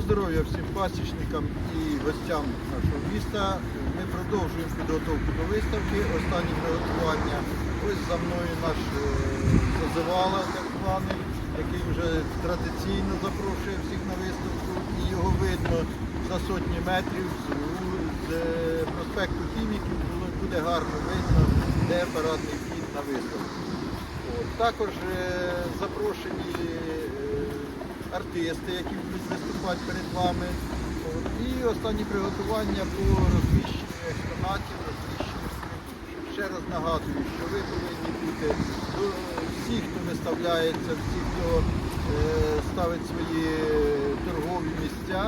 Здоров'я всім пасічникам і гостям нашого міста. Ми продовжуємо підготовку до виставки. Останні приготування. Ось за мною наш е, зазивала так званий, який вже традиційно запрошує всіх на виставку. І його видно за сотні метрів з, е, проспекту Хіміків. Буде гарно видно, де парадний вхід на виставку. Також е, запрошені артисти, які будуть виступати перед вами. І останні приготування по розміщенню експонатів, розміщенню продуктів. Ще раз нагадую, що ви повинні бути всі, хто виставляється, всі, хто ставить свої торгові місця,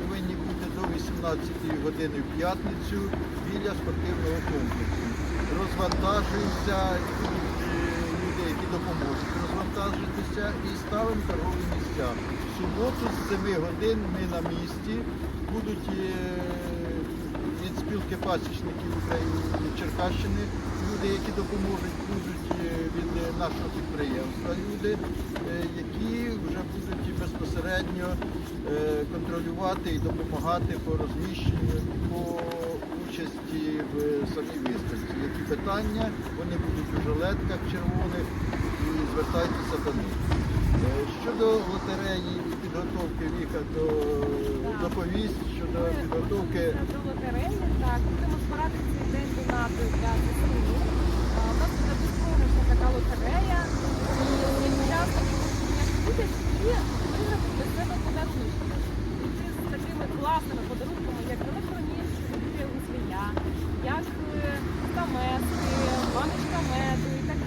повинні бути до 18 години в п'ятницю біля спортивного комплексу. Будуть е, люди, які допоможуть розвантажитися і ставимо торгові місця. В суботу з 7 годин ми на місці. Будуть е, від спілки пасічників України Черкащини люди, які допоможуть, будуть е, від нашого підприємства люди, е, які вже будуть безпосередньо контролювати і допомагати по розміщенню по участі в самій виставці. Які питання, вони будуть у жилетках червоних звертайтеся до них. Е, Щодо лотереї і підготовки Віка до доповість щодо підготовки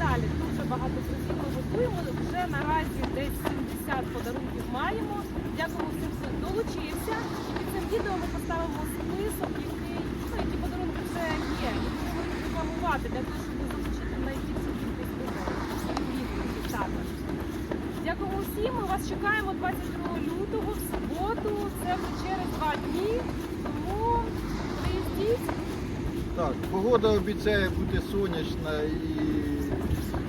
далі. Дуже багато призів ми готуємо. Вже наразі десь 70 подарунків маємо. Дякуємо всім, хто долучився. І під цим відео ми поставимо список, який, ну, які подарунки вже є, і будемо їх рекламувати для того, щоб залучити найбільшу кількість людей. Також. Дякуємо всім. Ми вас чекаємо 22 лютого в суботу. Це вже через два дні. Тому. Так, погода обіцяє бути сонячна і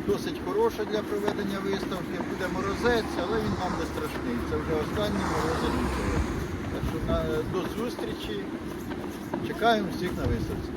досить хороша для проведення виставки. Буде морозець, але він нам не страшний. Це вже останній морози лютого. Так що на, до зустрічі. Чекаємо всіх на виставці.